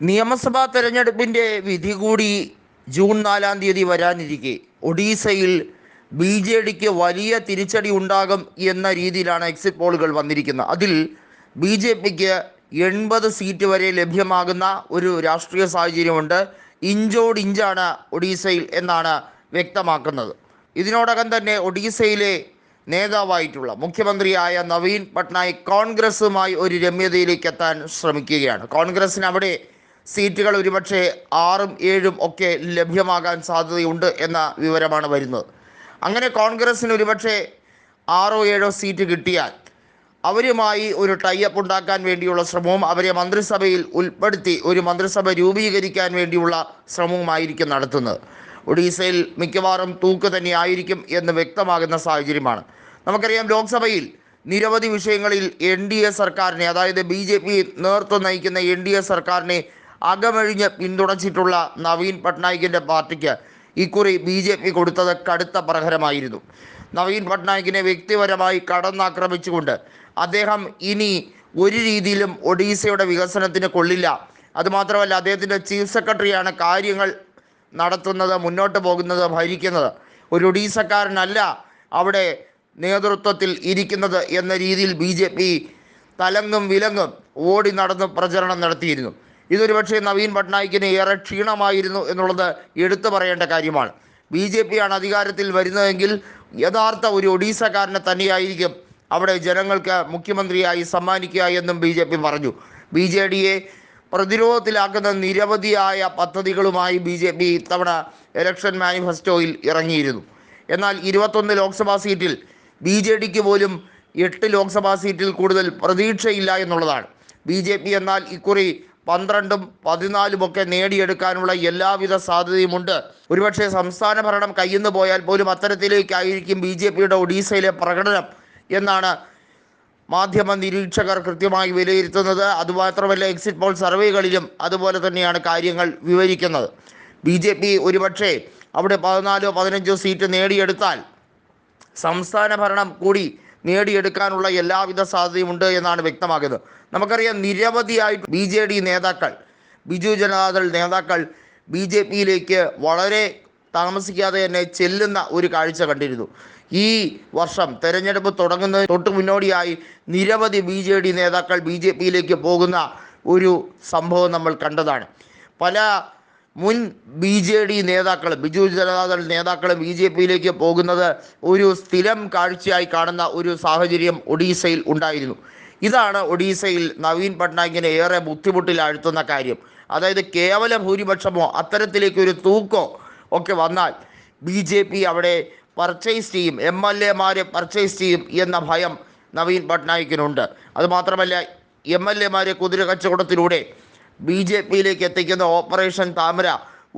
നിയമസഭാ തെരഞ്ഞെടുപ്പിന്റെ വിധി കൂടി ജൂൺ നാലാം തീയതി വരാനിരിക്കെ. ഒഡീസയിൽ ബി ജെ ഡിക്ക് വലിയ തിരിച്ചടി ഉണ്ടാകും എന്ന രീതിയിലാണ് എക്സിറ്റ് പോളുകൾ വന്നിരിക്കുന്നത്. അതിൽ ബി ജെ പിക്ക് എൺപത് സീറ്റ് വരെ ലഭ്യമാകുന്ന ഒരു രാഷ്ട്രീയ സാഹചര്യമുണ്ട്. ഇഞ്ചോട് ഇഞ്ചാണ് ഒഡീസയിൽ എന്നാണ് വ്യക്തമാക്കുന്നത്. ഇതിനോടകം തന്നെ ഒഡീസയിലെ നേതാവായിട്ടുള്ള മുഖ്യമന്ത്രിയായ നവീൻ പട്നായിക് കോൺഗ്രസുമായി ഒരു രമ്യതയിലേക്ക് എത്താൻ ശ്രമിക്കുകയാണ്. കോൺഗ്രസിന് അവിടെ സീറ്റുകൾ ഒരുപക്ഷെ ആറും ഏഴും ഒക്കെ ലഭ്യമാകാൻ സാധ്യതയുണ്ട് എന്ന വിവരമാണ് വരുന്നത്. അങ്ങനെ കോൺഗ്രസ്സിന് ഒരുപക്ഷെ ആറോ ഏഴോ സീറ്റ് കിട്ടിയാൽ അവരുമായി ഒരു ടൈപ്പ് ഉണ്ടാക്കാൻ വേണ്ടിയുള്ള ശ്രമവും അവരെ മന്ത്രിസഭയിൽ ഉൾപ്പെടുത്തി ഒരു മന്ത്രിസഭ രൂപീകരിക്കാൻ വേണ്ടിയുള്ള ശ്രമവുമായിരിക്കും നടത്തുന്നത്. ഒഡീസയിൽ മിക്കവാറും തൂക്ക് തന്നെയായിരിക്കും എന്ന് വ്യക്തമാകുന്ന സാഹചര്യമാണ്. നമുക്കറിയാം ലോക്സഭയിൽ നിരവധി വിഷയങ്ങളിൽ എൻ ഡി എ സർക്കാരിനെ അതായത് ബി ജെ പി നേതൃത്വം നയിക്കുന്ന എൻ ഡി എ സർക്കാരിനെ അകമഴിഞ്ഞ് പിന്തുണച്ചിട്ടുള്ള നവീൻ പട്നായിക്കിന്റെ പാർട്ടിക്ക് ഇക്കുറി ബി ജെ പി കൊടുത്തത് കടുത്ത പ്രഹരമായിരുന്നു. നവീൻ പട്നായിക്കിനെ വ്യക്തിപരമായി കടന്നാക്രമിച്ചുകൊണ്ട് അദ്ദേഹം ഇനി ഒരു രീതിയിലും ഒഡീസയുടെ വികസനത്തിന് കൊള്ളില്ല. അതുമാത്രമല്ല അദ്ദേഹത്തിന്റെ ചീഫ് സെക്രട്ടറിയാണ് കാര്യങ്ങൾ നടത്തുന്നത് മുന്നോട്ട് പോകുന്നത് ഭരിക്കുന്നത്. ഒരു ഒഡീസക്കാരനല്ല അവിടെ നേതൃത്വത്തിൽ ഇരിക്കുന്നത് എന്ന രീതിയിൽ ബി ജെ പി തലങ്ങും വിലങ്ങും ഓടി നടന്ന് പ്രചരണം നടത്തിയിരുന്നു. ഇതൊരു പക്ഷേ നവീൻ പട്നായിക്കിന് ഏറെ ക്ഷീണമായിരുന്നു എന്നുള്ളത് എടുത്തു പറയേണ്ട കാര്യമാണ്. ബി ജെ പി ആണ് അധികാരത്തിൽ വരുന്നതെങ്കിൽ യഥാർത്ഥ ഒരു ഒഡീസക്കാരനെ തന്നെയായിരിക്കും അവിടെ ജനങ്ങൾക്ക് മുഖ്യമന്ത്രിയായി സമ്മാനിക്കുക എന്നും ബി ജെ പി പറഞ്ഞു. ബി ജെ ഡിയെ പ്രതിരോധത്തിലാക്കുന്ന നിരവധിയായ പദ്ധതികളുമായി ബി ജെ പി ഇത്തവണ ഇലക്ഷൻ മാനിഫെസ്റ്റോയിൽ ഇറങ്ങിയിരുന്നു. എന്നാൽ ഇരുപത്തൊന്ന് ലോക്സഭാ സീറ്റിൽ ബി ജെ ഡിക്ക് പോലും എട്ട് ലോക്സഭാ സീറ്റിൽ കൂടുതൽ പ്രതീക്ഷയില്ല എന്നുള്ളതാണ്. ബി ജെ പി എന്നാൽ ഇക്കുറി പന്ത്രണ്ടും പതിനാലുമൊക്കെ നേടിയെടുക്കാനുള്ള എല്ലാവിധ സാധ്യതയുമുണ്ട്. ഒരുപക്ഷെ സംസ്ഥാന ഭരണം കയ്യുന്നു പോയാൽ പോലും അത്തരത്തിലേക്കായിരിക്കും ബി ജെ പിയുടെ ഒഡീസയിലെ പ്രകടനം എന്നാണ് മാധ്യമ നിരീക്ഷകർ കൃത്യമായി വിലയിരുത്തുന്നത്. അതുമാത്രമല്ല എക്സിറ്റ് പോൾ സർവേകളിലും അതുപോലെ തന്നെയാണ് കാര്യങ്ങൾ വിവരിക്കുന്നത്. ബി ജെ പി ഒരുപക്ഷെ അവിടെ പതിനാലോ പതിനഞ്ചോ സീറ്റ് നേടിയെടുത്താൽ സംസ്ഥാന ഭരണം കൂടി നേടിയെടുക്കാനുള്ള എല്ലാവിധ സാധ്യതയും ഉണ്ട് എന്നാണ് വ്യക്തമാകുന്നത്. നമുക്കറിയാം നിരവധിയായിട്ട് ബി ജെ ഡി നേതാക്കൾ ബിജു ജനതാദൾ നേതാക്കൾ ബി ജെ പിയിലേക്ക് വളരെ താമസിക്കാതെ തന്നെ ചെല്ലുന്ന ഒരു കാഴ്ച കണ്ടിരുന്നു. ഈ വർഷം തെരഞ്ഞെടുപ്പ് തുടങ്ങുന്നതിന് തൊട്ട് മുന്നോടിയായി നിരവധി ബി ജെ ഡി നേതാക്കൾ ബി ജെ പിയിലേക്ക് പോകുന്ന ഒരു സംഭവം നമ്മൾ കണ്ടതാണ്. പല മുൻ ബി ജെ ഡി നേതാക്കൾ ബിജു ജനതാദൾ നേതാക്കൾ ബി ജെ പിയിലേക്ക് പോകുന്നത് ഒരു സ്ഥിരം കാഴ്ചയായി കാണുന്ന ഒരു സാഹചര്യം ഒഡീസയിൽ ഉണ്ടായിരുന്നു. ഇതാണ് ഒഡീസയിൽ നവീൻ പട്നായിക്കിനെ ഏറെ ബുദ്ധിമുട്ടിലാഴ്ത്തുന്ന കാര്യം. അതായത് കേവല ഭൂരിപക്ഷമോ അത്തരത്തിലേക്ക് ഒരു തൂക്കോ ഒക്കെ വന്നാൽ ബി ജെ പി അവിടെ പർച്ചേസ് ചെയ്യും എം എൽ എമാരെ പർച്ചേസ് ചെയ്യും എന്ന ഭയം നവീൻ പട്നായിക്കിനുണ്ട്. അതുമാത്രമല്ല എം എൽ എമാരെ കുതിര കച്ചവടത്തിലൂടെ ബി ജെ പിയിലേക്ക് എത്തിക്കുന്ന ഓപ്പറേഷൻ താമര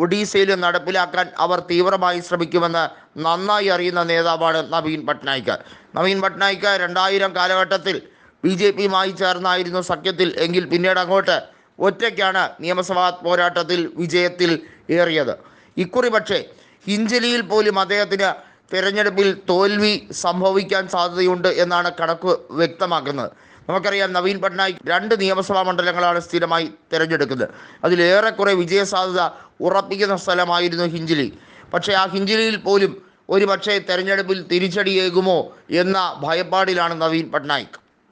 ഒഡീസയിലും നടപ്പിലാക്കാൻ അവർ തീവ്രമായി ശ്രമിക്കുമെന്ന് നന്നായി അറിയുന്ന നേതാവാണ് നവീൻ പട്നായിക്ക് നവീൻ പട്നായിക്ക് രണ്ടായിരം കാലഘട്ടത്തിൽ ബി ജെ പിയുമായി ചേർന്നായിരുന്നു സഖ്യത്തിൽ എങ്കിൽ പിന്നീട് അങ്ങോട്ട് ഒറ്റയ്ക്കാണ് നിയമസഭാ പോരാട്ടത്തിൽ വിജയത്തിൽ ഏറിയത്. ഇക്കുറി പക്ഷേ ഹിഞ്ചലിയിൽ പോലും അദ്ദേഹത്തിന് തിരഞ്ഞെടുപ്പിൽ തോൽവി സംഭവിക്കാൻ സാധ്യതയുണ്ട് എന്നാണ് കണക്ക് വ്യക്തമാക്കുന്നത്. നമുക്കറിയാം നവീൻ പട്നായിക് രണ്ട് നിയമസഭാ മണ്ഡലങ്ങളാണ് സ്ഥിരമായി തിരഞ്ഞെടുക്കുന്നത്. അതിലേറെക്കുറെ വിജയസാധ്യത ഉറപ്പിക്കുന്ന സ്ഥലമായിരുന്നു ഹിഞ്ചിലി. പക്ഷേ ആ ഹിഞ്ചിലിയിൽ പോലും ഒരു പക്ഷേ തെരഞ്ഞെടുപ്പിൽ തിരിച്ചടിയേകുമോ എന്ന ഭയപ്പാടിലാണ് നവീൻ പട്നായിക്.